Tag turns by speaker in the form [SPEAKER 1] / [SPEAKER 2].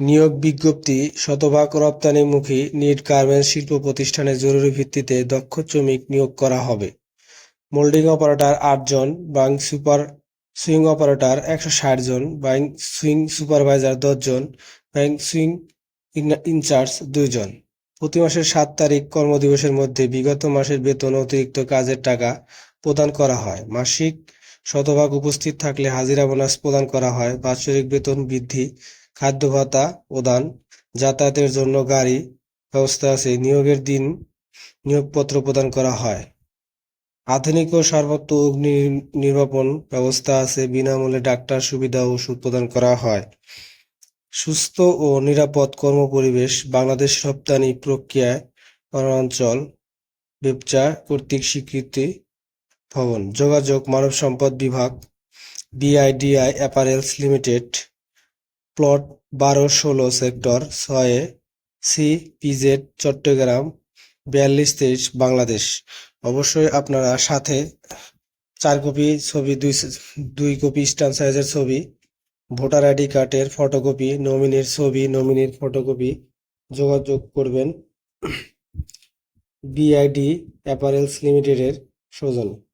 [SPEAKER 1] নিয়োগ বিজ্ঞপ্তি শতভাগ রপ্তানিমুখী নিট গার্মেন্টস শিল্প প্রতিষ্ঠানে জরুরি ভিত্তিতে দক্ষ শ্রমিক নিয়োগ করা হবে। মোল্ডিং অপারেটর আট জন বাইং সুপার সুইং অপারেটর একশো ষাট জন বাইং সুইং সুপারভাইজার দশ জন বাইং সুইং ইনচার্জ দুই জন। প্রতি মাসের সাত তারিখ কর্মদিবসের মধ্যে বিগত মাসের বেতন অতিরিক্ত কাজের টাকা প্রদান করা হয়। মাসিক শতভাগ উপস্থিত থাকলে হাজিরা বোনাস প্রদান করা হয়। বাৎসরিক বেতন বৃদ্ধি খাদ্য ভাতা প্রদান যাতায়াতের জন্য গাড়ি ব্যবস্থা আছে, নিয়োগের দিন নিয়োগপত্র প্রদান করা হয়। আধুনিক ও সর্বত্র অগ্নি নির্বাপন ব্যবস্থা আছে, বিনামূল্যে ডাক্তার সুবিধা ওষুধ প্রদান করা হয়। সুস্থ ও নিরাপদ কর্মপরিবেশ বাংলাদেশ রপ্তানি প্রক্রিয়ায় অঞ্চল ব্যবসা কর্তৃক স্বীকৃতি ভবন। যোগাযোগ মানব সম্পদ বিভাগ, বিআইডিআই অ্যাপারেলস লিমিটেড। প্লট বারো ষোলো সেক্টর ছয়ে সি পিজেড চট্টগ্রাম বিয়াল্লিশ তেইশ বাংলাদেশ। অবশ্যই আপনারা সাথে চার কপি ছবি, দুই দুই কপি স্ট্যাম্প সাইজের ছবি, ভোটার আইডি কার্ডের ফটোকপি, নমিনির ছবি, নমিনির ফটোকপি যোগাযোগ করবেন। বিআইডি অ্যাপারেলস লিমিটেডের সৌজন্যে